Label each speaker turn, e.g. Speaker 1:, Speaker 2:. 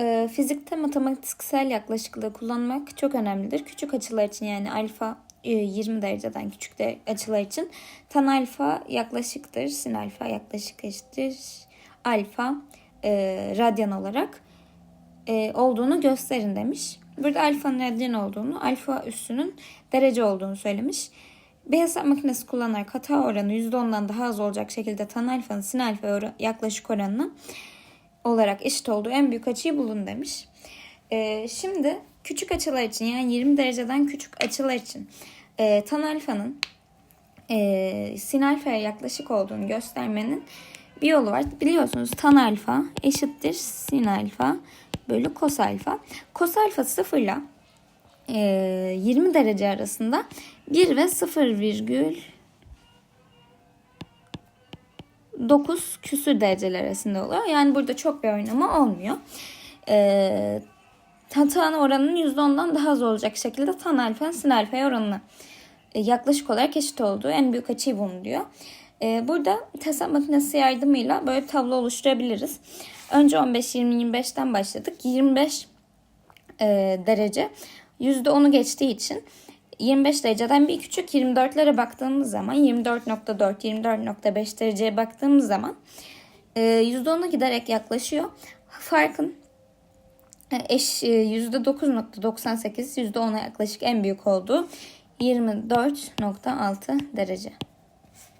Speaker 1: Ee, fizikte matematiksel yaklaşıklığı kullanmak çok önemlidir. Küçük açılar için yani alfa e, 20 dereceden küçük de açılar için tan alfa yaklaşıktır. Sin alfa yaklaşık eşittir. Alfa e, radyan olarak e, olduğunu gösterin demiş. Burada alfanın radyan olduğunu, alfa üssünün derece olduğunu söylemiş. Bir hesap makinesi kullanarak hata oranı %10'dan daha az olacak şekilde tan alfanın sin alfa yaklaşık oranına olarak eşit olduğu en büyük açıyı bulun demiş. Ee, şimdi küçük açılar için yani 20 dereceden küçük açılar için e, tan alfanın e, sin alfaya yaklaşık olduğunu göstermenin bir yolu var. Biliyorsunuz tan alfa eşittir sin alfa bölü kos alfa. Kos alfa sıfırla e, 20 derece arasında 1 ve 0 virgül 9 küsür dereceler arasında oluyor. Yani burada çok bir oynama olmuyor. Ee, hata oranının %10'dan daha az olacak şekilde tan alfa sin alfa oranına e, yaklaşık olarak eşit olduğu en büyük açıyı bulun diyor. Ee, burada hesap makinesi yardımıyla böyle bir tablo oluşturabiliriz. Önce 15, 20, 25'ten başladık. 25 e, derece %10'u geçtiği için 25 dereceden bir küçük 24'lere baktığımız zaman 24.4, 24.5 dereceye baktığımız zaman e, %10'a giderek yaklaşıyor. Farkın e, eş e, %9.98, %10'a yaklaşık en büyük olduğu 24.6 derece.